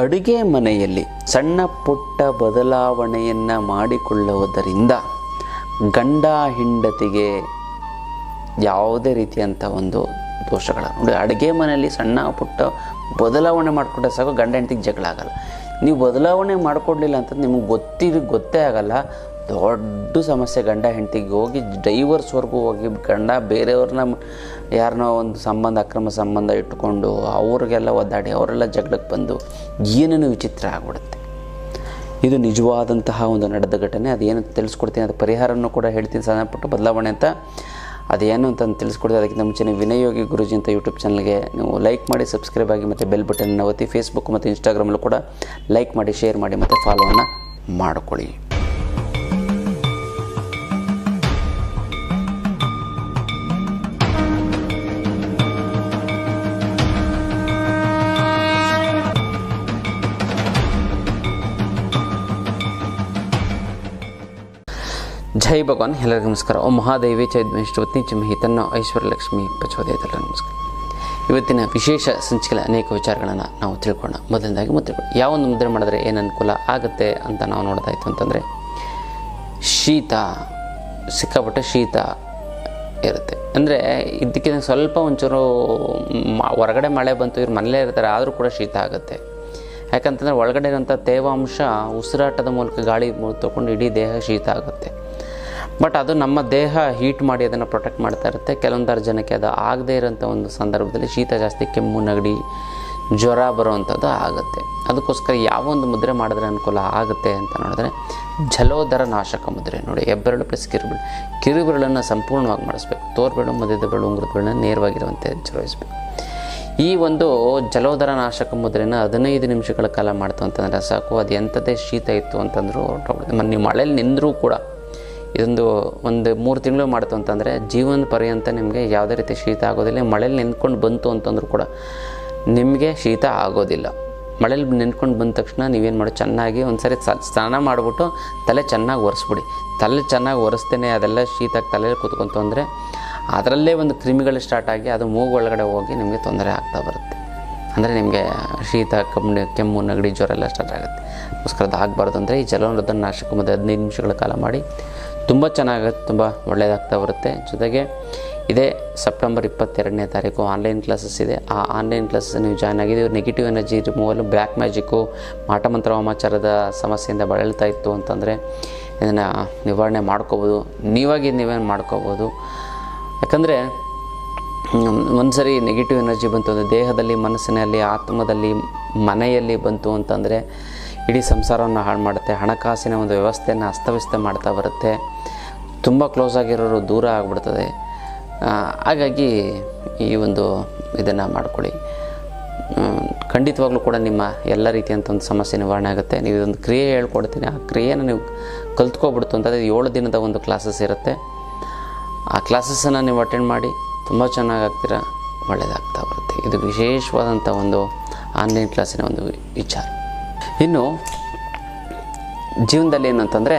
ಅಡುಗೆ ಮನೆಯಲ್ಲಿ ಸಣ್ಣ ಪುಟ್ಟ ಬದಲಾವಣೆಯನ್ನು ಮಾಡಿಕೊಳ್ಳುವುದರಿಂದ ಗಂಡ ಹೆಂಡತಿಗೆ ಯಾವುದೇ ರೀತಿಯಂಥ ಒಂದು ದೋಷಗಳ ಅಡುಗೆ ಮನೆಯಲ್ಲಿ ಸಣ್ಣ ಪುಟ್ಟ ಬದಲಾವಣೆ ಮಾಡಿಕೊಂಡ್ರೆ ಸಾಕು, ಗಂಡ ಹೆಂಡತಿಗೆ ಜಗಳ ಆಗಲ್ಲ. ನೀವು ಬದಲಾವಣೆ ಮಾಡಿಕೊಡ್ಲಿಲ್ಲ ಅಂತ ನಿಮಗೆ ಗೊತ್ತಿ ಗೊತ್ತೇ ಆಗಲ್ಲ. ದೊಡ್ಡ ಸಮಸ್ಯೆ ಗಂಡ ಹೆಂಡತಿಗೆ ಹೋಗಿ ಡೈವರ್ಸ್ವರೆಗೂ ಹೋಗಿ ಗಂಡ ಬೇರೆಯವ್ರನ್ನ ಯಾರನ್ನೋ ಒಂದು ಸಂಬಂಧ, ಅಕ್ರಮ ಸಂಬಂಧ ಇಟ್ಟುಕೊಂಡು ಅವ್ರಿಗೆಲ್ಲ ಒದ್ದಾಡಿ ಅವರೆಲ್ಲ ಜಗಳಕ್ಕೆ ಬಂದು ಏನೇನು ವಿಚಿತ್ರ ಆಗ್ಬಿಡುತ್ತೆ. ಇದು ನಿಜವಾದಂತಹ ಒಂದು ನಡೆದ ಘಟನೆ. ಅದೇನು ತಿಳಿಸ್ಕೊಡ್ತೀನಿ, ಅದು ಪರಿಹಾರನೂ ಕೂಡ ಹೇಳ್ತೀನಿ ಸಣ್ಣ ಪುಟ್ಟ ಬದಲಾವಣೆ ಅಂತ. ಅದೇನು ಅಂತ ತಿಳಿಸ್ಕೊಡ್ತೀನಿ ಅದಕ್ಕಿಂತ ಮುಂಚೆ ವಿನಯೋಗಿ ಗುರುಜಿ ಅಂತ ಯೂಟ್ಯೂಬ್ ಚಾನಲ್ಗೆ ನೀವು ಲೈಕ್ ಮಾಡಿ ಸಬ್ಸ್ಕ್ರೈಬ್ ಆಗಿ ಮತ್ತು ಬೆಲ್ ಬಟನ್ನ ಒತ್ತಿ ಫೇಸ್ಬುಕ್ ಮತ್ತು ಇನ್ಸ್ಟಾಗ್ರಾಮಲ್ಲೂ ಕೂಡ ಲೈಕ್ ಮಾಡಿ ಶೇರ್ ಮಾಡಿ ಮತ್ತು ಫಾಲೋವನ್ನು ಮಾಡಿಕೊಳ್ಳಿ. ಜೈ ಭಗವಾನ್. ಎಲ್ಲರಿಗೂ ನಮಸ್ಕಾರ. ಓಂ ಮಹಾದೇವಿ. ಚೈದ್ಮೇಶ್ವತ್ನಿ ಚಿಮಹಿ ತನ್ನ ಐಶ್ವರ್ಯಲಕ್ಷ್ಮಿ ಪ್ರಚೋದಯದಲ್ಲ ನಮಸ್ಕಾರ ಇವತ್ತಿನ ವಿಶೇಷ ಸಂಚಿಕೆಯ ಅನೇಕ ವಿಚಾರಗಳನ್ನು ನಾವು ತಿಳ್ಕೊಳ್ಳೋಣ. ಮೊದಲನೇದಾಗಿ ಮುದ್ರೆ ಯಾವೊಂದು ಮುದ್ರೆ ಮಾಡಿದ್ರೆ ಏನು ಅನುಕೂಲ ಆಗುತ್ತೆ ಅಂತ ನಾವು ನೋಡೋದಾಯಿತು ಅಂತಂದರೆ, ಶೀತ, ಸಿಕ್ಕಾಪಟ್ಟೆ ಶೀತ ಇರುತ್ತೆ. ಅಂದರೆ ಇದಕ್ಕಿಂತ ಸ್ವಲ್ಪ ಒಂಚೂರು ಹೊರಗಡೆ ಮಳೆ ಬಂತು, ಇವ್ರು ಮನೇಲೇ ಇರ್ತಾರೆ, ಆದರೂ ಕೂಡ ಶೀತ ಆಗುತ್ತೆ. ಯಾಕಂತಂದರೆ ಒಳಗಡೆ ಇರೋಂಥ ತೇವಾಂಶ ಉಸಿರಾಟದ ಮೂಲಕ ಗಾಳಿ ತಗೊಂಡು ಇಡೀ ದೇಹ ಶೀತ ಆಗುತ್ತೆ. ಬಟ್ ಅದು ನಮ್ಮ ದೇಹ ಹೀಟ್ ಮಾಡಿ ಅದನ್ನು ಪ್ರೊಟೆಕ್ಟ್ ಮಾಡ್ತಾ ಇರುತ್ತೆ. ಕೆಲವೊಂದಾರು ಜನಕ್ಕೆ ಅದು ಆಗದೇ ಇರೋಂಥ ಒಂದು ಸಂದರ್ಭದಲ್ಲಿ ಶೀತ ಜಾಸ್ತಿ, ಕೆಮ್ಮು, ನೆಗಡಿ, ಜ್ವರ ಬರುವಂಥದ್ದು ಆಗುತ್ತೆ. ಅದಕ್ಕೋಸ್ಕರ ಯಾವ ಒಂದು ಮುದ್ರೆ ಮಾಡಿದ್ರೆ ಅನುಕೂಲ ಆಗುತ್ತೆ ಅಂತ ನೋಡಿದ್ರೆ ಜಲೋದರ ನಾಶಕ ಮುದ್ರೆ ನೋಡಿ. ಹೆಬ್ಬೆರಳು ಪ್ಲಸ್ ಕಿರುಬೆರಳು ಕಿರುಬೆರಳನ್ನು ಸಂಪೂರ್ಣವಾಗಿ ಮಾಡಿಸ್ಬೇಕು. ತೋರ್ಬೆರಳು ಮಧ್ಯದ ಬೆರಳು ಉಂಗುರದ ನೇರವಾಗಿರುವಂತೆ ಚಲೋಯಿಸ್ಬೇಕು ಈ ಒಂದು ಜಲೋದರ ನಾಶಕ ಮುದ್ರೆನ ಹದಿನೈದು ನಿಮಿಷಗಳ ಕಾಲ ಮಾಡ್ತು ಅಂತಂದರೆ ಸಾಕು. ಅದು ಎಂಥದ್ದೇ ಶೀತ ಇತ್ತು ಅಂತಂದರೂ ನೀವು ಮಳೇಲಿ ನಿಂದರೂ ಕೂಡ ಇದೊಂದು ಒಂದು ಮೂರು ತಿಂಗಳು ಮಾಡ್ತು ಅಂತಂದರೆ ಜೀವನ ಪರ್ಯಂತ ನಿಮಗೆ ಯಾವುದೇ ರೀತಿ ಶೀತ ಆಗೋದಿಲ್ಲ. ಮಳೇಲಿ ನೆನ್ಕೊಂಡು ಬಂತು ಅಂತಂದರೂ ಕೂಡ ನಿಮಗೆ ಶೀತ ಆಗೋದಿಲ್ಲ. ಮಳೇಲಿ ನೆನ್ಕೊಂಡು ಬಂದ ತಕ್ಷಣ ನೀವೇನು ಮಾಡಿ, ಚೆನ್ನಾಗಿ ಒಂದು ಸರಿ ಸ್ನಾನ ಮಾಡಿಬಿಟ್ಟು ತಲೆ ಚೆನ್ನಾಗಿ ಒರೆಸ್ಬಿಡಿ. ತಲೆ ಚೆನ್ನಾಗಿ ಒರೆಸ್ತೇನೆ ಅದೆಲ್ಲ ಶೀತ ತಲೆಯಲ್ಲಿ ಕೂತ್ಕೊಂತು ಅಂದರೆ ಅದರಲ್ಲೇ ಒಂದು ಕ್ರಿಮಿಗಳು ಸ್ಟಾರ್ಟ್ ಆಗಿ ಅದು ಮೂಗು ಒಳಗಡೆ ಹೋಗಿ ನಿಮಗೆ ತೊಂದರೆ ಆಗ್ತಾ ಬರುತ್ತೆ. ಅಂದರೆ ನಿಮಗೆ ಶೀತ, ಕಮ್ಮಿ, ಕೆಮ್ಮು, ನೆಗಡಿ ಜ್ವರ ಎಲ್ಲ ಸ್ಟಾರ್ಟ್ ಆಗುತ್ತೆ. ಅದಕ್ಕೋಸ್ಕರ ಅದು ಆಗಬಾರ್ದು ಅಂದರೆ ಈ ಜಲವೃದ್ಧ ನಾಶಕ ಮತ್ತು ಹದಿನೈದು ನಿಮಿಷಗಳ ಕಾಲ ಮಾಡಿ ತುಂಬ ಚೆನ್ನಾಗಿ, ತುಂಬ ಒಳ್ಳೆಯದಾಗ್ತಾ ಬರುತ್ತೆ. ಜೊತೆಗೆ ಇದೇ ಸೆಪ್ಟೆಂಬರ್ ಇಪ್ಪತ್ತೆರಡನೇ ತಾರೀಕು ಆನ್ಲೈನ್ ಕ್ಲಾಸಸ್ ಇದೆ. ಆ ಆನ್ಲೈನ್ ಕ್ಲಾಸಸ್ ನೀವು ಜಾಯ್ನ್ ಆಗಿದ್ದೀವಿ negative energy removal black magic ಮಾಟಮಂತ್ರ ವಾಮಾಚಾರದ ಸಮಸ್ಯೆಯಿಂದ ಬಳಲ್ತಾ ಇತ್ತು ಅಂತಂದರೆ ಇದನ್ನು ನಿವಾರಣೆ ಮಾಡ್ಕೋಬೋದು. ನೀವಾಗಿ ನೀವೇನು ಮಾಡ್ಕೋಬೋದು? ಯಾಕಂದರೆ ಒಂದು ಸರಿ ನೆಗೆಟಿವ್ ಎನರ್ಜಿ ಬಂತು ಅಂದರೆ ದೇಹದಲ್ಲಿ, ಮನಸ್ಸಿನಲ್ಲಿ, ಆತ್ಮದಲ್ಲಿ, ಮನೆಯಲ್ಲಿ ಬಂತು ಅಂತಂದರೆ ಇಡೀ ಸಂಸಾರವನ್ನು ಹಾಳು ಮಾಡುತ್ತೆ. ಹಣಕಾಸಿನ ಒಂದು ವ್ಯವಸ್ಥೆಯನ್ನು ಅಸ್ತವ್ಯಸ್ತ ಮಾಡ್ತಾ ಬರುತ್ತೆ. ತುಂಬ ಕ್ಲೋಸ್ ಆಗಿರೋರು ದೂರ ಆಗಿಬಿಡ್ತದೆ. ಹಾಗಾಗಿ ಈ ಒಂದು ಇದನ್ನು ಮಾಡ್ಕೊಳ್ಳಿ. ಖಂಡಿತವಾಗ್ಲೂ ಕೂಡ ನಿಮ್ಮ ಎಲ್ಲ ರೀತಿಯಂಥ ಒಂದು ಸಮಸ್ಯೆ ನಿವಾರಣೆ ಆಗುತ್ತೆ. ನೀವು ಇದೊಂದು ಕ್ರಿಯೆ ಹೇಳ್ಕೊಡ್ತೀನಿ. ಆ ಕ್ರಿಯೆನ ನೀವು ಕಲ್ತ್ಕೊಬಿಡ್ತು ಅಂತಂದರೆ ಏಳು ದಿನದ ಒಂದು ಕ್ಲಾಸಸ್ ಇರುತ್ತೆ. ಆ ಕ್ಲಾಸಸ್ಸನ್ನು ನೀವು ಅಟೆಂಡ್ ಮಾಡಿ ತುಂಬ ಚೆನ್ನಾಗಿ ಆಗ್ತೀರಾ? ಒಳ್ಳೆಯದಾಗ್ತಾ ಬರುತ್ತೆ. ಇದು ವಿಶೇಷವಾದಂಥ ಒಂದು ಆನ್ಲೈನ್ ಕ್ಲಾಸಿನ ಒಂದು ವಿಚಾರ. ಇನ್ನು, ಜೀವನದಲ್ಲಿ ಏನಂತಂದರೆ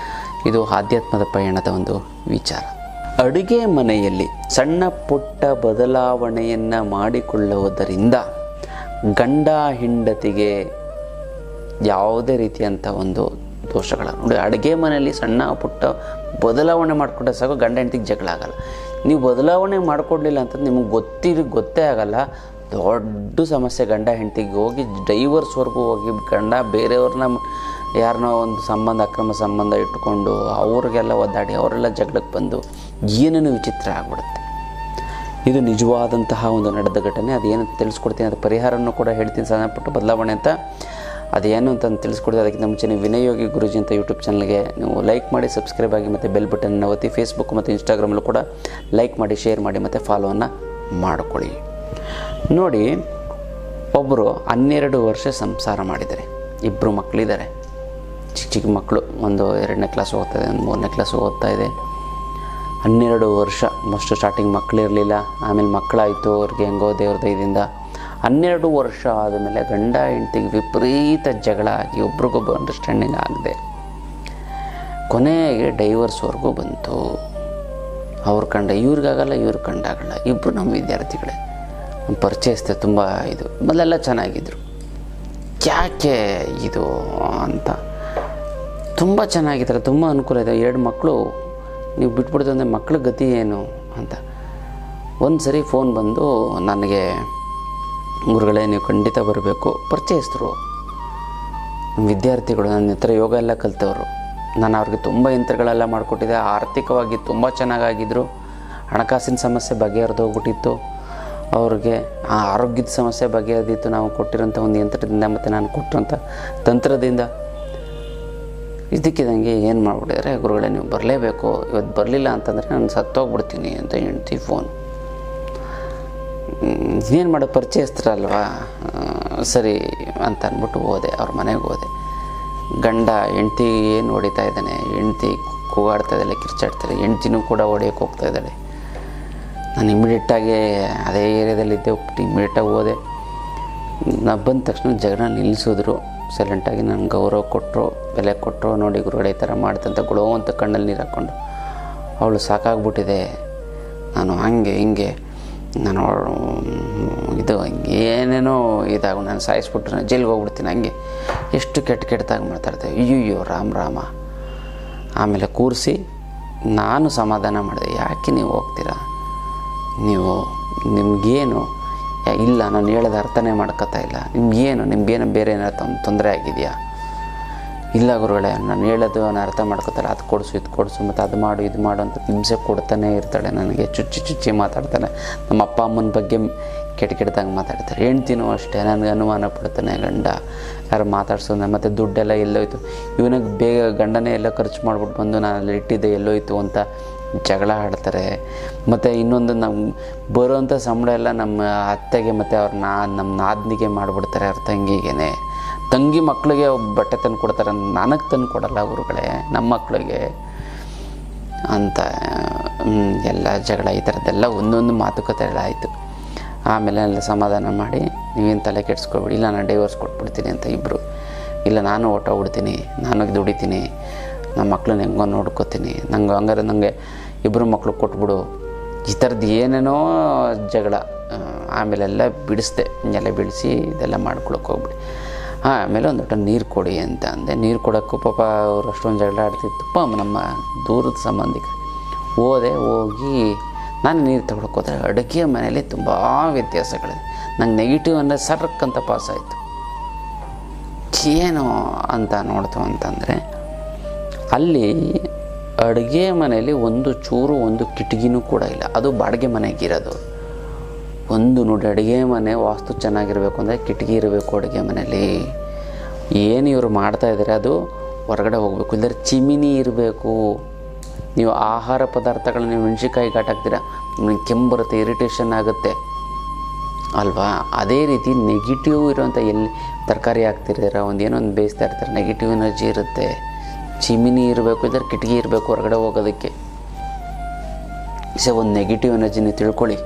ಇದು ಆಧ್ಯಾತ್ಮದ ಪಯಣದ ಒಂದು ವಿಚಾರ. ಅಡುಗೆ ಮನೆಯಲ್ಲಿ ಸಣ್ಣ ಪುಟ್ಟ ಬದಲಾವಣೆಯನ್ನು ಮಾಡಿಕೊಳ್ಳುವುದರಿಂದ ಗಂಡ ಹೆಂಡತಿಗೆ ಯಾವುದೇ ರೀತಿಯಂಥ ಒಂದು ದೋಷಗಳ ನೋಡಿ, ಅಡುಗೆ ಮನೆಯಲ್ಲಿ ಸಣ್ಣ ಪುಟ್ಟ ಬದಲಾವಣೆ ಮಾಡಿಕೊಂಡ್ರೆ ಸಾಕು, ಗಂಡ ಹೆಂಡತಿಗೆ ಜಗಳ ಆಗಲ್ಲ. ನೀವು ಬದಲಾವಣೆ ಮಾಡಿಕೊಡ್ಲಿಲ್ಲ ಅಂತ ನಿಮಗೆ ಗೊತ್ತಿರ, ಗೊತ್ತೇ ಆಗಲ್ಲ. ದೊಡ್ಡ ಸಮಸ್ಯೆ, ಗಂಡ ಹೆಂಡತಿಗೆ ಹೋಗಿ ಡೈವರ್ಸ್ವರೆಗೂ ಹೋಗಿ, ಗಂಡ ಬೇರೆಯವ್ರನ್ನ ಯಾರನ್ನೋ ಒಂದು ಸಂಬಂಧ, ಅಕ್ರಮ ಸಂಬಂಧ ಇಟ್ಟುಕೊಂಡು ಅವ್ರಿಗೆಲ್ಲ ಒದ್ದಾಡಿ, ಅವರೆಲ್ಲ ಜಗಳಕ್ಕೆ ಬಂದು ಏನೇನು ವಿಚಿತ್ರ ಆಗ್ಬಿಡುತ್ತೆ. ಇದು ನಿಜವಾದಂತಹ ಒಂದು ನಡೆದ ಘಟನೆ. ಅದೇನು ತಿಳಿಸ್ಕೊಡ್ತೀನಿ, ಅದು ಪರಿಹಾರವನ್ನು ಕೂಡ ಹೇಳ್ತೀನಿ ಸಣ್ಣ ಪುಟ್ಟ ಬದಲಾವಣೆ ಅಂತ. ಅದೇನು ಅಂತ ತಿಳಿಸ್ಕೊಡ್ತೀನಿ ಅದಕ್ಕಿಂತ ಮುಂಚೆ ವಿನಯೋಗಿ ಗುರುಜಿ ಅಂತ ಯೂಟ್ಯೂಬ್ ಚಾನಲ್ಗೆ ನೀವು ಲೈಕ್ ಮಾಡಿ ಸಬ್ಸ್ಕ್ರೈಬ್ ಆಗಿ, ಮತ್ತು ಬೆಲ್ ಬಟನ್ನ ಒತ್ತಿ ಫೇಸ್ಬುಕ್ ಮತ್ತು ಇನ್ಸ್ಟಾಗ್ರಾಮಲ್ಲೂ ಕೂಡ ಲೈಕ್ ಮಾಡಿ ಶೇರ್ ಮಾಡಿ, ಮತ್ತು ಫಾಲೋವನ್ನು ಮಾಡಿಕೊಳ್ಳಿ. ನೋಡಿ ಒಬ್ಬರು ಹನ್ನೆರಡು ವರ್ಷ ಸಂಸಾರ ಮಾಡಿದ್ದಾರೆ. ಇಬ್ಬರು ಮಕ್ಕಳಿದ್ದಾರೆ ಚಿಕ್ಕ ಚಿಕ್ಕ ಮಕ್ಕಳು ಒಂದು ಎರಡನೇ ಕ್ಲಾಸ್ ಓದ್ತಾ ಒಂದು ಮೂರನೇ ಕ್ಲಾಸ್ ಓದ್ತಾ ಇದೆ. ಹನ್ನೆರಡು ವರ್ಷ ಮೋಸ್ಟ್ ಸ್ಟಾರ್ಟಿಂಗ್ ಮಕ್ಕಳಿರಲಿಲ್ಲ ಆಮೇಲೆ ಮಕ್ಕಳಾಯಿತು, ಅವ್ರಿಗೆ ಹೆಂಗೋ ದೇವ್ರ ದಯದಿಂದ ಹನ್ನೆರಡು ವರ್ಷ ಆದಮೇಲೆ ಗಂಡ ಹೆಂಡ್ತಿಗೆ ವಿಪರೀತ ಜಗಳ ಆಗಿ ಒಬ್ರಿಗೊಬ್ಬರು ಅಂಡರ್ಸ್ಟ್ಯಾಂಡಿಂಗ್ ಆಗದೆ ಕೊನೆಗೆ ಡೈವರ್ಸ್ವರೆಗೂ ಬಂತು. ಅವ್ರ ಕಂಡ, ಇವ್ರಿಗಾಗಲ್ಲ, ಇವ್ರ ಕಂಡಾಗಲ್ಲ. ಇಬ್ಬರು ನಮ್ಮ ವಿದ್ಯಾರ್ಥಿಗಳೇ. ನಮ್ಮ ಪರಿಚಯಿಸ್ತೆ ತುಂಬ ಇದು, ಮೊದಲೆಲ್ಲ ಚೆನ್ನಾಗಿದ್ರು. ಯಾಕೆ ಇದು ಅಂತ ತುಂಬ ಚೆನ್ನಾಗಿದ್ದಾರೆ, ತುಂಬ ಅನುಕೂಲ ಇದೆ. ಎರಡು ಮಕ್ಕಳು ನೀವು ಬಿಟ್ಬಿಡ್ತು ಅಂದರೆ ಮಕ್ಕಳ ಗತಿ ಏನು ಅಂತ. ಒಂದು ಸರಿ ಫೋನ್ ಬಂದು ನನಗೆ, ಗುರುಗಳೇ, ನೀವು ಖಂಡಿತ ಬರಬೇಕು. ಪರಿಚಯಿಸಿದ್ರು ವಿದ್ಯಾರ್ಥಿಗಳು, ನನ್ನ ಹತ್ರ ಯೋಗ ಎಲ್ಲ ಕಲಿತವರು. ನಾನು ಅವ್ರಿಗೆ ತುಂಬ ಯಂತ್ರಗಳೆಲ್ಲ ಮಾಡಿಕೊಟ್ಟಿದ್ದೆ. ಆರ್ಥಿಕವಾಗಿ ತುಂಬ ಚೆನ್ನಾಗಾಗಿದ್ದರು ಹಣಕಾಸಿನ ಸಮಸ್ಯೆ ಬಗೆಹರಿದೋಗ್ಬಿಟ್ಟಿತ್ತು ಅವ್ರಿಗೆ ಆ ಆರೋಗ್ಯದ ಸಮಸ್ಯೆ ಬಗೆಹರಿದಿತ್ತು. ನಾವು ಕೊಟ್ಟಿರೋಂಥ ಒಂದು ಯಂತ್ರದಿಂದ ಮತ್ತು ನಾನು ಕೊಟ್ಟಿರೋಂಥ ತಂತ್ರದಿಂದ. ಇದಕ್ಕಿದಂಗೆ ಏನು ಮಾಡಿಬಿಟ್ಟಿದ್ರೆ? ಗುರುಗಳೇ, ನೀವು ಬರಲೇಬೇಕು. ಇವತ್ತು ಬರಲಿಲ್ಲ ಅಂತಂದರೆ ನಾನು ಸತ್ತೋಗ್ಬಿಡ್ತೀನಿ ಅಂತ ಹೇಳ್ತಿ ಫೋನ್ ಏನು ಮಾಡೋ ಪರಿಚಯಿಸ್ತಾರಲ್ವಾ ಸರಿ ಅಂತ ಅಂದ್ಬಿಟ್ಟು ಹೋದೆ, ಅವ್ರ ಮನೆಗೆ ಹೋದೆ. ಗಂಡ, ಹೆಂಡ್ತಿ ಏನು ಹೊಡಿತಾ ಇದ್ದಾನೆ? ಹೆಂಡ್ತಿ ಕೂಗಾಡ್ತಾ ಇದ್ದಾಳೆ ಕಿರ್ಚಾಡ್ತಾಳೆ ಹೆಂಡ್ತಿನೂ ಕೂಡ ಹೊಡೆಯೋಕೆ ಹೋಗ್ತಾ ಇದ್ದಾಳೆ. ನಾನು ಇಮಿಡಿಯೇಟಾಗಿ ಅದೇ ಏರಿಯಾದಲ್ಲಿದ್ದೆ ಇಮಿಡಿಯೇಟಾಗಿ ಹೋದೆ. ನಾ ಬಂದ ತಕ್ಷಣ ಜಗಳ ನಿಲ್ಲಿಸಿದ್ರು. ಸೈಲೆಂಟಾಗಿ ನನ್ನ ಗೌರವ ಕೊಟ್ಟರು ಬೆಲೆ ಕೊಟ್ಟರು ನೋಡಿ ಗುರುಗಳೇ ಈ ಥರ ಮಾಡ್ತಂತ ಗುಳೋ ಅಂತ ಕಣ್ಣಲ್ಲಿ ನೀರು ಹಾಕ್ಕೊಂಡು, ಅವಳು ಸಾಕಾಗ್ಬಿಟ್ಟಿದೆ. ನಾನು ಹಂಗೆ, ಹಿಂಗೆ, ನಾನು ಇದು ಏನೇನೋ ಇದಾಗ, ನಾನು ಸಾಯಿಸ್ಬಿಟ್ರೆ, ನಾನು ಜೈಲಿಗೆ ಹೋಗ್ಬಿಡ್ತೀನಿ ಹಂಗೆ. ಎಷ್ಟು ಕೆಟ್ಟ ಕೆಟ್ಟದಾಗಿ ಮಾತಾಡ್ತೇವೆ ಅಯ್ಯಯ್ಯೋ, ರಾಮ್ ರಾಮ. ಆಮೇಲೆ ಕೂರಿಸಿ, ನಾನು ಸಮಾಧಾನ ಮಾಡಿದೆ. ಯಾಕೆ ನೀವು ಹೋಗ್ತೀರಾ? ನೀವು ನಿಮಗೇನು ಇಲ್ಲ, ನಾನು ಹೇಳೋದು ಅರ್ಥನೇ ಮಾಡ್ಕೋತಾ ಇಲ್ಲ. ನಿಮ್ಗೇನು ನಿಮ್ಗೇನು ಬೇರೆ ಏನಾರ ತೊಂದರೆ ಆಗಿದೆಯಾ? ಇಲ್ಲ ಗುರುಗಳೇ, ನಾನು ಹೇಳೋದು ನಾನು ಅರ್ಥ ಮಾಡ್ಕೋತಾರೆ ಅದು ಕೊಡಿಸು, ಇದು ಕೊಡಿಸು, ಮತ್ತು ಅದು ಮಾಡು, ಇದು ಮಾಡು ಅಂತ ಹಿಂಸೆ ಕೊಡ್ತಾನೆ ಇರ್ತಾಳೆ. ನನಗೆ ಚುಚ್ಚಿ ಚುಚ್ಚಿ ಮಾತಾಡ್ತಾನೆ. ನಮ್ಮ ಅಪ್ಪ ಅಮ್ಮನ ಬಗ್ಗೆ ಕೆಟ್ಟ ಕೆಟ್ಟದಾಗ ಮಾತಾಡ್ತಾರೆ. ಹೆಣ್ತಿನೂ ಅಷ್ಟೇ, ನನಗೆ ಅನುಮಾನ ಪಡ್ತಾನೆ ಗಂಡ. ಯಾರು ಮಾತಾಡ್ಸೋದು ಮತ್ತು ದುಡ್ಡೆಲ್ಲ ಎಲ್ಲೋಯ್ತು. ಇವನಿಗೆ ಬೇಗ ಗಂಡನೇ ಎಲ್ಲ ಖರ್ಚು ಮಾಡ್ಬಿಟ್ಟು ಬಂದು ನಾನು ಅಲ್ಲಿ ಇಟ್ಟಿದ್ದೆ ಎಲ್ಲೋಯ್ತು ಅಂತ ಜಗಳ ಆಡ್ತಾರೆ. ಮತ್ತು ಇನ್ನೊಂದು ನಮ್ಮ ಬರುವಂಥ ಸಂಬಳ ಎಲ್ಲ ನಮ್ಮ ಅತ್ತೆಗೆ ಮತ್ತು ಅವ್ರ ನಾ ನಮ್ಮ ನಾದ್ನಿಗೆ ಮಾಡಿಬಿಡ್ತಾರೆ ಅವ್ರ ತಂಗಿಗೇ ತಂಗಿ ಮಕ್ಕಳಿಗೆ ಬಟ್ಟೆ ತಂದು ಕೊಡ್ತಾರೆ ನನಗೆ ತಂದು ಕೊಡಲ್ಲ ಗುರುಗಳೇ ನಮ್ಮ ಮಕ್ಕಳಿಗೆ ಅಂತ ಎಲ್ಲ ಜಗಳ ಈ ಥರದ್ದೆಲ್ಲ ಒಂದೊಂದು ಮಾತುಕತೆ ಎಲ್ಲ ಆಯಿತು ಆಮೇಲೆ ಎಲ್ಲ ಸಮಾಧಾನ ಮಾಡಿ, ನೀವೇನು ತಲೆ ಕೆಡಿಸ್ಕೊಬಿಡಿ, ಇಲ್ಲ ನಾನು ಡೈವರ್ಸ್ ಕೊಟ್ಬಿಡ್ತೀನಿ ಅಂತ ಇಬ್ಬರು ಇಲ್ಲ ನಾನು ಓಟ ಬಿಡ್ತೀನಿ ನಾನು ದುಡಿತೀನಿ ನಮ್ಮ ಮಕ್ಕಳನ್ನ ಹೆಂಗೋ ನೋಡ್ಕೋತೀನಿ. ನಂಗೆ ಹಂಗಾರೆ ನನಗೆ ಇಬ್ಬರು ಮಕ್ಕಳು ಕೊಟ್ಬಿಡು. ಈ ಥರದ್ದು ಏನೇನೋ ಜಗಳ ಆಮೇಲೆಲ್ಲ ಬಿಡಿಸ್ದೆ. ಎಲ್ಲ ಬಿಡಿಸಿ ಇದೆಲ್ಲ ಮಾಡ್ಕೊಳಕ್ಕೆ ಹೋಗ್ಬಿಡಿ. ಹಾಂ, ಆಮೇಲೆ ಒಂದು ಲೋಟ ನೀರು ಕೊಡಿ ಅಂತ ಅಂದೆ. ನೀರು ಕೊಡೋಕ್ಕೂ ಪಾಪ ಅವ್ರು ಅಷ್ಟೊಂದು ಜಗಳ ಆಡ್ತಿತ್ತಪ್ಪ ನಮ್ಮ ದೂರದ ಸಂಬಂಧಿಕ. ಹೋದೆ, ಹೋಗಿ ನಾನು ನೀರು ತಗೊಳಕ್ಕೆ ಹೋದರೆ ಅಡುಗೆ ಮನೆಯಲ್ಲಿ ತುಂಬ ವ್ಯತ್ಯಾಸಗಳಿದೆ. ನಂಗೆ ನೆಗೆಟಿವ್ ಅಂದರೆ ಸರ್ಕಂತ ಪಾಸ್ ಆಯಿತು. ಏನು ಅಂತ ನೋಡ್ತು ಅಂತಂದರೆ, ಅಲ್ಲಿ ಅಡುಗೆ ಮನೆಯಲ್ಲಿ ಒಂದು ಚೂರು, ಒಂದು ಕಿಟಕಿನೂ ಕೂಡ ಇಲ್ಲ. ಅದು ಬಾಡಿಗೆ ಮನೆಗಿರೋದು ಒಂದು ನೋಡಿ, ಅಡುಗೆ ಮನೆ ವಾಸ್ತು ಚೆನ್ನಾಗಿರಬೇಕು ಅಂದರೆ ಕಿಟಕಿ ಇರಬೇಕು ಅಡುಗೆ ಮನೆಯಲ್ಲಿ. ಏನು ಇವರು ಮಾಡ್ತಾ ಇದ್ದಾರೆ, ಅದು ಹೊರಗಡೆ ಹೋಗಬೇಕು. ಇಲ್ಲದ್ರೆ ಚಿಮಿನಿ ಇರಬೇಕು. ನೀವು ಆಹಾರ ಪದಾರ್ಥಗಳನ್ನ ನೀವು ಮೆಣಸಿಕಾಯಿ ಘಾಟಾಕ್ತೀರ ನಿಮಗೆ ಕೆಮ್ಮು ಬರುತ್ತೆ ಇರಿಟೇಷನ್ ಆಗುತ್ತೆ. ಅಲ್ವಾ? ಅದೇ ರೀತಿ ನೆಗೆಟಿವ್ ಇರುವಂಥ ಎಲ್ಲಿ ತರಕಾರಿ ಹಾಕ್ತಿರ್ತೀರ ಒಂದು ಏನೋ ಒಂದು ಬೇಯಿಸ್ತಾ ಇರ್ತಾರೆ ನೆಗೆಟಿವ್ ಎನರ್ಜಿ ಇರುತ್ತೆ. ಚಿಮಿನಿ ಇರಬೇಕು, ಇದ್ರೆ ಕಿಟಕಿ ಇರಬೇಕು ಹೊರಗಡೆ ಹೋಗೋದಕ್ಕೆ. ಸೊ ಒಂದು ನೆಗೆಟಿವ್ ಎನರ್ಜಿನ ತಿಳ್ಕೊಳ್ಳಿ.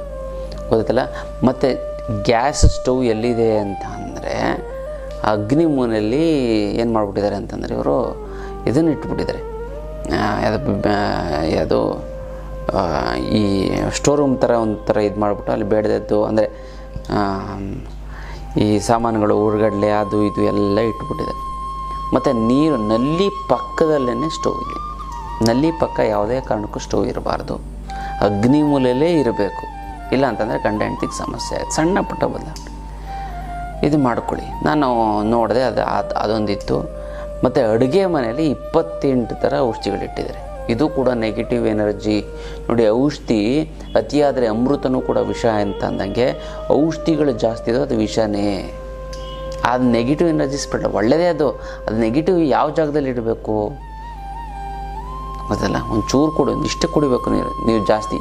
ಗೊತ್ತಲ್ಲ ಮತ್ತು ಗ್ಯಾಸ್ ಸ್ಟವ್ ಎಲ್ಲಿದೆ ಅಂತ ಅಂದರೆ ಅಗ್ನಿ ಮೂನಲ್ಲಿ ಏನು ಮಾಡಿಬಿಟ್ಟಿದ್ದಾರೆ ಅಂತಂದರೆ ಇವರು ಇದನ್ನು ಇಟ್ಬಿಟ್ಟಿದ್ದಾರೆ. ಅದು ಯಾವ್ದು ಈ ಸ್ಟೋರ್ ರೂಮ್ ಥರ ಒಂಥರ ಇದು ಮಾಡಿಬಿಟ್ಟು ಅಲ್ಲಿ ಬೇಡದದ್ದು ಅಂದರೆ ಈ ಸಾಮಾನುಗಳು, ಉರ್ಗಡ್ಲೆ, ಅದು ಇದು ಎಲ್ಲ ಇಟ್ಬಿಟ್ಟಿದ್ದಾರೆ. ಮತ್ತು ನೀರು ನಲ್ಲಿ ಪಕ್ಕದಲ್ಲೇ ಸ್ಟೋವ್ ಇದೆ. ನಲ್ಲಿ ಪಕ್ಕ ಯಾವುದೇ ಕಾರಣಕ್ಕೂ ಸ್ಟೋವ್ ಇರಬಾರ್ದು. ಅಗ್ನಿ ಮೂಲೆಯಲ್ಲೇ ಇರಬೇಕು. ಇಲ್ಲ ಅಂತಂದರೆ ಗಂಡ ಹೆಂಡತಿಗೆ ಸಮಸ್ಯೆ ಆಯ್ತು. ಸಣ್ಣ ಪುಟ್ಟ ಬದಲಾವಣೆ. ಇದು ಮಾಡ್ಕೊಳ್ಳಿ. ನಾನು ನೋಡಿದೆ ಅದು ಅದು ಅದೊಂದಿತ್ತು. ಮತ್ತು ಅಡುಗೆ ಮನೆಯಲ್ಲಿ ಇಪ್ಪತ್ತೆಂಟು ಥರ ಔಷಧಿಗಳಿಟ್ಟಿದ್ದಾರೆ. ಇದು ಕೂಡ ನೆಗೆಟಿವ್ ಎನರ್ಜಿ ನೋಡಿ, ಔಷಧಿ ಅತಿಯಾದರೆ ಅಮೃತನೂ ಕೂಡ ವಿಷ ಅಂತ ಅಂದಂಗೆ ಔಷಧಿಗಳು ಜಾಸ್ತಿ ಇದ್ದೋ ಅದು ವಿಷನೇ. ಅದು ನೆಗೆಟಿವ್ ಎನರ್ಜಿ ಸ್ಪ್ರೆಡ್ ಒಳ್ಳೆಯದೇ ಅದು. ಅದು ನೆಗೆಟಿವ್ ಯಾವ ಜಾಗದಲ್ಲಿ ಇಡಬೇಕು? ಗೊತ್ತಲ್ಲ. ಒಂದು ಚೂರು ಕೊಡು ಇಷ್ಟೇ ಕುಡಿಬೇಕು ನೀರು. ನೀವು ಜಾಸ್ತಿ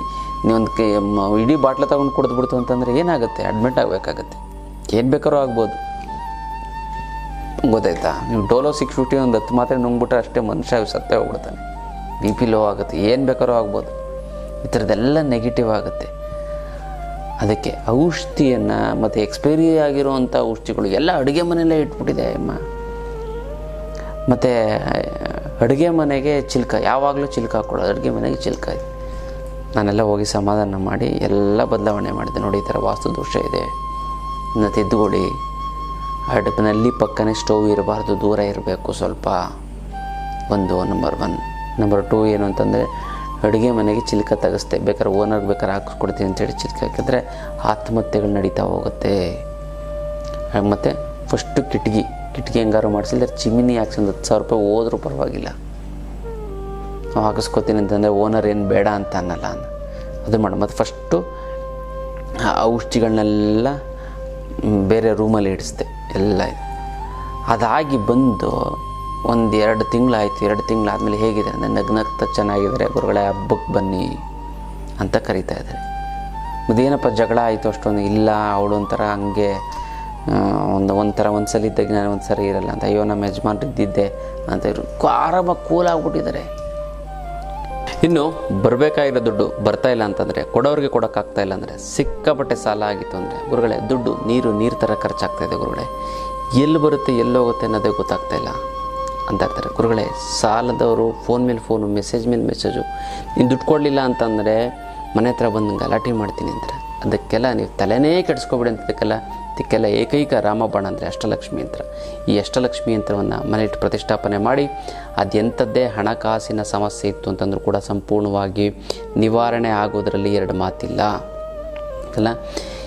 ನೀವೊಂದು ಕೆ ಇಡೀ ಬಾಟ್ಲ ತೊಗೊಂಡು ಕುಡಿದು ಬಿಡ್ತು ಅಂತಂದರೆ ಏನಾಗುತ್ತೆ? ಅಡ್ಮಿಟ್ ಆಗಬೇಕಾಗತ್ತೆ. ಏನು ಬೇಕಾದ್ರೂ ಆಗ್ಬೋದು. ಗೊತ್ತಾಯ್ತಾ? ನೀವು ಡೋಲೋ ಸಿಕ್ಸ್ ಫಿಫ್ಟಿ ಒಂದು ಹತ್ತು ಮಾತ್ರೆ ನುಂಗ್ಬಿಟ್ರೆ ಅಷ್ಟೇ ಮನುಷ್ಯ ಸತ್ತೇ ಹೋಗ್ಬಿಡ್ತಾನೆ. ಬಿ ಪಿ ಲೋ ಆಗುತ್ತೆ. ಏನು ಬೇಕಾದ್ರೂ ಆಗ್ಬೋದು. ಈ ಥರದ್ದೆಲ್ಲ ನೆಗೆಟಿವ್ ಆಗುತ್ತೆ. ಅದಕ್ಕೆ ಔಷಧಿಯನ್ನು ಮತ್ತು ಎಕ್ಸ್ಪೈರಿ ಆಗಿರುವಂಥ ಔಷಧಿಗಳು ಎಲ್ಲ ಅಡುಗೆ ಮನೆಯಲ್ಲೇ ಇಟ್ಬಿಟ್ಟಿದೆ ಅಮ್ಮ. ಮತ್ತು, ಅಡುಗೆ ಮನೆಗೆ ಚಿಲ್ಕ, ಯಾವಾಗಲೂ ಚಿಲ್ಕ ಹಾಕ್ಕೊಳ್ಳೋದು, ಅಡುಗೆ ಮನೆಗೆ ಚಿಲ್ಕ. ಇದೆ ನಾನೆಲ್ಲ ಹೋಗಿ ಸಮಾಧಾನ ಮಾಡಿ ಎಲ್ಲ ಬದಲಾವಣೆ ಮಾಡಿದೆ. ನೋಡಿ, ಈ ಥರ ವಾಸ್ತು ದೋಷ ಇದೆ. ಇನ್ನು ತಿದ್ದುಗೊಡಿ ಅಡುಪಿನಲ್ಲಿ ಪಕ್ಕನೇ ಸ್ಟೌವ್ ಇರಬಾರ್ದು, ದೂರ ಇರಬೇಕು ಸ್ವಲ್ಪ. ಒಂದು ನಂಬರ್ ಒನ್ ನಂಬರ್ ಟೂ ಏನು ಅಂತಂದರೆ ಅಡುಗೆ ಮನೆಗೆ ಚಿಲ್ಕ ತೆಗೆಸ್ತೆ. ಬೇಕಾದ್ರೆ ಓನರ್ಗೆ ಬೇಕಾದ್ರೆ ಹಾಕಿಸ್ಕೊಡ್ತೀನಿ ಅಂತೇಳಿ ಚಿಲ್ಕ ಹಾಕಿದ್ರೆ ಆತ್ಮಹತ್ಯೆಗಳು ನಡೀತಾ ಹೋಗುತ್ತೆ. ಮತ್ತು ಫಸ್ಟು ಕಿಟಕಿ ಕಿಟಕಿ ಹೆಂಗಾರು ಮಾಡಿಸಿದ್ರೆ ಚಿಮಿನಿ ಹಾಕ್ಸೊಂದು ಹತ್ತು ಸಾವಿರ ರೂಪಾಯಿ ಹೋದರೂ ಪರವಾಗಿಲ್ಲ. ನಾವು ಹಾಕಿಸ್ಕೊತೀನಿ ಅಂತಂದರೆ ಓನರ್ ಏನು ಬೇಡ ಅಂತ ಅನ್ನಲ್ಲ ಅನ್ನ ಅದು ಮಾಡಿ. ಮತ್ತು ಫಸ್ಟು ಔಷಧಿಗಳನ್ನೆಲ್ಲ ಬೇರೆ ರೂಮಲ್ಲಿ ಇಡಿಸ್ದೆ. ಎಲ್ಲ ಅದಾಗಿ ಬಂದು ಒಂದು ಎರಡು ತಿಂಗಳಾಯಿತು, ಎರಡು ತಿಂಗಳಾದಮೇಲೆ ಹೇಗಿದೆ ಅಂದರೆ ನಗ್ನಗ್ತಾ ಚೆನ್ನಾಗಿದ್ದಾರೆ. ಗುರುಗಳೇ ಹಬ್ಬಕ್ಕೆ ಬನ್ನಿ ಅಂತ ಕರೀತಾ ಇದ್ದಾರೆ. ಮುದೇನಪ್ಪ ಜಗಳ ಆಯಿತು ಅಷ್ಟೊಂದು. ಇಲ್ಲ, ಅವಳು ಒಂಥರ ಹಂಗೆ ಒಂದು, ಒಂಥರ ಒಂದು ಸಲ ಇದ್ದಾಗ ನಾನು ಒಂದು ಸರಿ ಇರಲ್ಲ ಅಂತ. ಅಯ್ಯೋ, ನಮ್ಮ ಯಜಮಾನ್ರು ಇದ್ದಿದ್ದೆ ಅಂತ ಇರು ಆರಾಮಾಗಿ ಕೂಲ್ ಆಗ್ಬಿಟ್ಟಿದ್ದಾರೆ. ಇನ್ನು ಬರಬೇಕಾಗಿರೋ ದುಡ್ಡು ಬರ್ತಾ ಇಲ್ಲ ಅಂತಂದರೆ, ಕೊಡೋರಿಗೆ ಕೊಡೋಕ್ಕಾಗ್ತಾ ಇಲ್ಲ ಅಂದರೆ ಸಿಕ್ಕಾಪಟ್ಟೆ ಸಾಲ ಆಗಿತ್ತು ಅಂದರೆ, ಗುರುಗಳೇ, ದುಡ್ಡು ನೀರು ನೀರು ಥರ ಖರ್ಚಾಗ್ತಾ ಇದೆ ಗುರುಗಳೇ. ಎಲ್ಲಿ ಬರುತ್ತೆ ಎಲ್ಲೋಗುತ್ತೆ ಅನ್ನೋದೇ ಗೊತ್ತಾಗ್ತಾ ಇಲ್ಲ. ಅಂತ ಹಾಕ್ತಾರೆ ಗುರುಗಳೇ, ಸಾಲದವರು ಫೋನ್ ಮೇಲೆ ಫೋನು ಮೆಸೇಜ್ ಮೇಲೆ ಮೆಸೇಜು ನೀನು ದುಡ್ಡು ಕೊಡಲಿಲ್ಲ ಅಂತಂದರೆ ಮನೆ ಹತ್ರ ಬಂದು ಗಲಾಟೆ ಮಾಡ್ತೀನಿ ಅಂತಾರೆ. ಅದಕ್ಕೆಲ್ಲ ನೀವು ತಲೆನೇ ಕೆಡಿಸ್ಕೊಬಿಡಿ ಅಂತ ಅದಕ್ಕೆಲ್ಲ ಇದಕ್ಕೆಲ್ಲ ಏಕೈಕ ರಾಮಬಾಣ ಅಂದರೆ ಅಷ್ಟಲಕ್ಷ್ಮಿ ಯಂತ್ರ ಈ ಅಷ್ಟಲಕ್ಷ್ಮಿ ಯಂತ್ರವನ್ನು ಮನೆಯಿಟ್ಟು ಪ್ರತಿಷ್ಠಾಪನೆ ಮಾಡಿ ಅದೆಂಥದ್ದೇ ಹಣಕಾಸಿನ ಸಮಸ್ಯೆ ಇತ್ತು ಅಂತಂದ್ರೂ ಕೂಡ ಸಂಪೂರ್ಣವಾಗಿ ನಿವಾರಣೆ ಆಗೋದರಲ್ಲಿ ಎರಡು ಮಾತಿಲ್ಲ. ಅಲ್ಲ?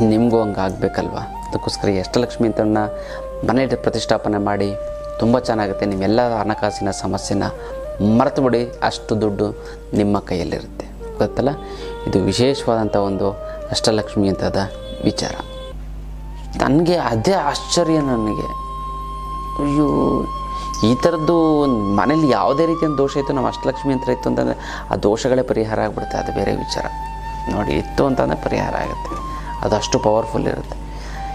ನಿಮಗೂ ಹಂಗೆ ಆಗಬೇಕಲ್ವ? ಅದಕ್ಕೋಸ್ಕರ ಅಷ್ಟಲಕ್ಷ್ಮಿ ಅಂತನ್ನ ಮನೆ ಪ್ರತಿಷ್ಠಾಪನೆ ಮಾಡಿ ತುಂಬ ಚೆನ್ನಾಗುತ್ತೆ. ನಿಮ್ಮೆಲ್ಲ ಹಣಕಾಸಿನ ಸಮಸ್ಯೆನ ಮರೆತು ಬಿಡಿ ಅಷ್ಟು ದುಡ್ಡು ನಿಮ್ಮ ಕೈಯಲ್ಲಿರುತ್ತೆ. ಗೊತ್ತಲ್ಲ? ಇದು ವಿಶೇಷವಾದಂಥ ಒಂದು ಅಷ್ಟಲಕ್ಷ್ಮಿ ಅಂತದ ವಿಚಾರ. ನನಗೆ ಅದೇ ಆಶ್ಚರ್ಯ ನನಗೆ. ಅಯ್ಯೋ, ಈ ಥರದ್ದು ಒಂದು ಮನೇಲಿ ಯಾವುದೇ ರೀತಿಯ ದೋಷ ಇತ್ತು ನಮ್ಮ ಅಷ್ಟಲಕ್ಷ್ಮಿ ಅಂತ ಇತ್ತು ಅಂತಂದರೆ ಆ ದೋಷಗಳೇ ಪರಿಹಾರ ಆಗಿಬಿಡುತ್ತೆ. ಅದು ಬೇರೆ ವಿಚಾರ. ನೋಡಿ, ಇತ್ತು ಅಂತಂದರೆ ಪರಿಹಾರ ಆಗುತ್ತೆ. ಅದು ಅಷ್ಟು ಪವರ್ಫುಲ್ ಇರುತ್ತೆ.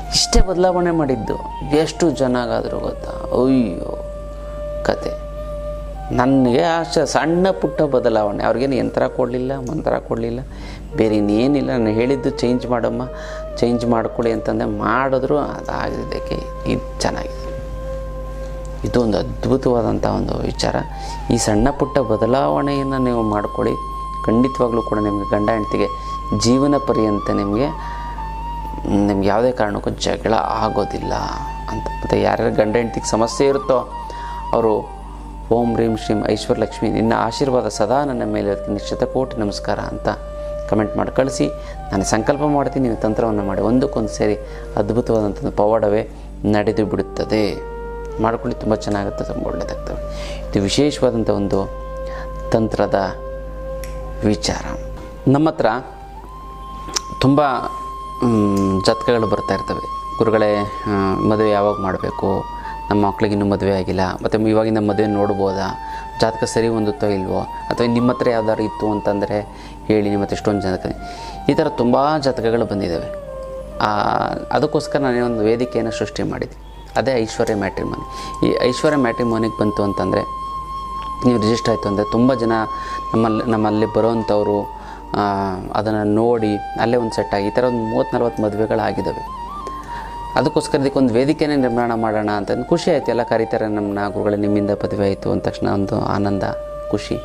ಇಷ್ಟೇ ಬದಲಾವಣೆ ಮಾಡಿದ್ದು ಎಷ್ಟು ಚೆನ್ನಾಗಾದರೂ ಗೊತ್ತಾ? ಅಯ್ಯೋ, ಕತೆ. ನನಗೆ ಆಶ ಸಣ್ಣ ಪುಟ್ಟ ಬದಲಾವಣೆ. ಅವ್ರಿಗೇನು ಯಂತ್ರ ಕೊಡಲಿಲ್ಲ, ಮಂತ್ರ ಕೊಡಲಿಲ್ಲ. ಬೇರೆ ಇನ್ನೇನಿಲ್ಲ. ನಾನು ಹೇಳಿದ್ದು ಚೇಂಜ್ ಮಾಡಮ್ಮ. ಚೇಂಜ್ ಮಾಡಿಕೊಳ್ಳಿ ಅಂತಂದರೆ ಮಾಡಿದ್ರು ಅದಾಗಿದ್ದಕ್ಕೆ ಇದು ಚೆನ್ನಾಗಿದೆ. ಇದು ಒಂದು ಅದ್ಭುತವಾದಂಥ ಒಂದು ವಿಚಾರ. ಈ ಸಣ್ಣ ಪುಟ್ಟ ಬದಲಾವಣೆಯನ್ನು ನೀವು ಮಾಡ್ಕೊಳ್ಳಿ. ಖಂಡಿತವಾಗ್ಲೂ ಕೂಡ ನಿಮಗೆ ಗಂಡ ಹೆಂಡತಿಗೆ ಜೀವನ ಪರ್ಯಂತ ನಿಮಗೆ ನಿಮ್ಗೆ ಯಾವುದೇ ಕಾರಣಕ್ಕೂ ಜಗಳ ಆಗೋದಿಲ್ಲ ಅಂತ. ಮತ್ತು ಯಾರ್ಯಾರು ಗಂಡ ಹೆಂಡ್ತಿಗೆ ಸಮಸ್ಯೆ ಇರುತ್ತೋ ಅವರು ಓಂ ರೀಂ ಶ್ರೀಂ ಐಶ್ವರ್ಯ ಲಕ್ಷ್ಮಿ ನಿನ್ನ ಆಶೀರ್ವಾದ ಸದಾ ನನ್ನ ಮೇಲೆ. ನಿನ್ನ ಶತಕೋಟಿ ನಮಸ್ಕಾರ ಅಂತ ಕಮೆಂಟ್ ಮಾಡಿ ಕಳಿಸಿ. ನಾನು ಸಂಕಲ್ಪ ಮಾಡ್ತೀನಿ, ನೀವು ತಂತ್ರವನ್ನು ಮಾಡಿ. ಒಂದಕ್ಕೊಂದು ಸೇರಿ ಅದ್ಭುತವಾದಂಥ ಪವಾಡವೇ ನಡೆದು ಬಿಡುತ್ತದೆ. ಮಾಡ್ಕೊಳ್ಳಿ, ತುಂಬ ಚೆನ್ನಾಗುತ್ತೆ, ತುಂಬ ಒಳ್ಳೆಯದಾಗ್ತವೆ ಇದು ವಿಶೇಷವಾದಂಥ ಒಂದು ತಂತ್ರದ ವಿಚಾರ. ನಮ್ಮ ಹತ್ರ ತುಂಬ ಜಾತಕಗಳು ಬರ್ತಾ ಇರ್ತವೆ. ಗುರುಗಳೇ ಮದುವೆ ಯಾವಾಗ ಮಾಡಬೇಕು? ನಮ್ಮ ಮಕ್ಕಳಿಗೆ ಇನ್ನೂ ಮದುವೆ ಆಗಿಲ್ಲ. ಮತ್ತು ಇವಾಗಿಂದ ಮದುವೆ ನೋಡ್ಬೋದಾ? ಜಾತಕ ಸರಿ ಹೊಂದುತ್ತೋ ಇಲ್ವೋ? ಅಥವಾ ನಿಮ್ಮ ಹತ್ರ ಯಾವ್ದಾದ್ರು ಇತ್ತು ಅಂತಂದರೆ ಹೇಳಿ ನಿಮ್ಮ ಹತ್ರ ಎಷ್ಟೊಂದು ಜಾತಕ ಈ ಥರ ತುಂಬ ಜಾತಕಗಳು ಬಂದಿದ್ದಾವೆ. ಅದಕ್ಕೋಸ್ಕರ ನಾನೇ ಒಂದು ವೇದಿಕೆಯನ್ನು ಸೃಷ್ಟಿ ಮಾಡಿದ್ದೆ. ಅದೇ ಐಶ್ವರ್ಯ ಮ್ಯಾಟ್ರಿಮೋನಿ. ಈ ಐಶ್ವರ್ಯ ಮ್ಯಾಟ್ರಿಮೋನಿಗೆ ಬಂತು ಅಂತಂದರೆ, ನೀವು ರಿಜಿಸ್ಟರ್ ಆಯಿತು ಅಂದರೆ ತುಂಬ ಜನ ನಮ್ಮಲ್ಲಿ ನಮ್ಮಲ್ಲಿ ಬರೋವಂಥವ್ರು ಅದನ್ನು ನೋಡಿ ಅಲ್ಲೇ ಒಂದು ಸೆಟ್ ಆಗಿ, ಈ ಥರ ಒಂದು ಮೂವತ್ತು ನಲ್ವತ್ತು ಮದುವೆಗಳಾಗಿದ್ದಾವೆ ಅದಕ್ಕೋಸ್ಕರ ಇದಕ್ಕೊಂದು ವೇದಿಕೆನೇ ನಿರ್ಮಾಣ ಮಾಡೋಣ ಅಂತ ಅಂದ್ ಖುಷಿ ಆಯಿತು. ಎಲ್ಲ ಕರೀತಾರೆ ನಮ್ಮನ್ನ ಗುರುಗಳೇ, ನಿಮ್ಮಿಂದ ಮದುವೆ ಆಯಿತು ಅಂದ ತಕ್ಷಣ ಒಂದು ಆನಂದ, ಖುಷಿ.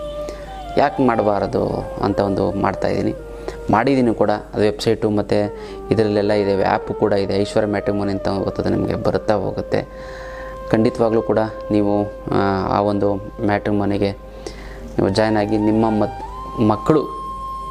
ಯಾಕೆ ಮಾಡಬಾರದು ಅಂತ ಒಂದು ಮಾಡ್ತಾಯಿದ್ದೀನಿ ಮಾಡಿದ್ದೀನಿ ಕೂಡ. ಅದು ವೆಬ್ಸೈಟು ಮತ್ತು ಇದರಲ್ಲೆಲ್ಲ ಇದೆ ಆ್ಯಪು ಕೂಡ ಇದೆ. ಐಶ್ವರ್ಯ ಮ್ಯಾಟ್ರಿಮೋನಿ ಅಂತ ಗೊತ್ತದೆ ನಿಮಗೆ? ಬರುತ್ತಾ ಹೋಗುತ್ತೆ. ಖಂಡಿತವಾಗ್ಲೂ ಕೂಡ ನೀವು, ಆ ಒಂದು ಮ್ಯಾಟ್ರಿಮೋನಿಗೆ ನೀವು ಜಾಯ್ನ್ ಆಗಿ ನಿಮ್ಮ ಮಕ್ಕಳು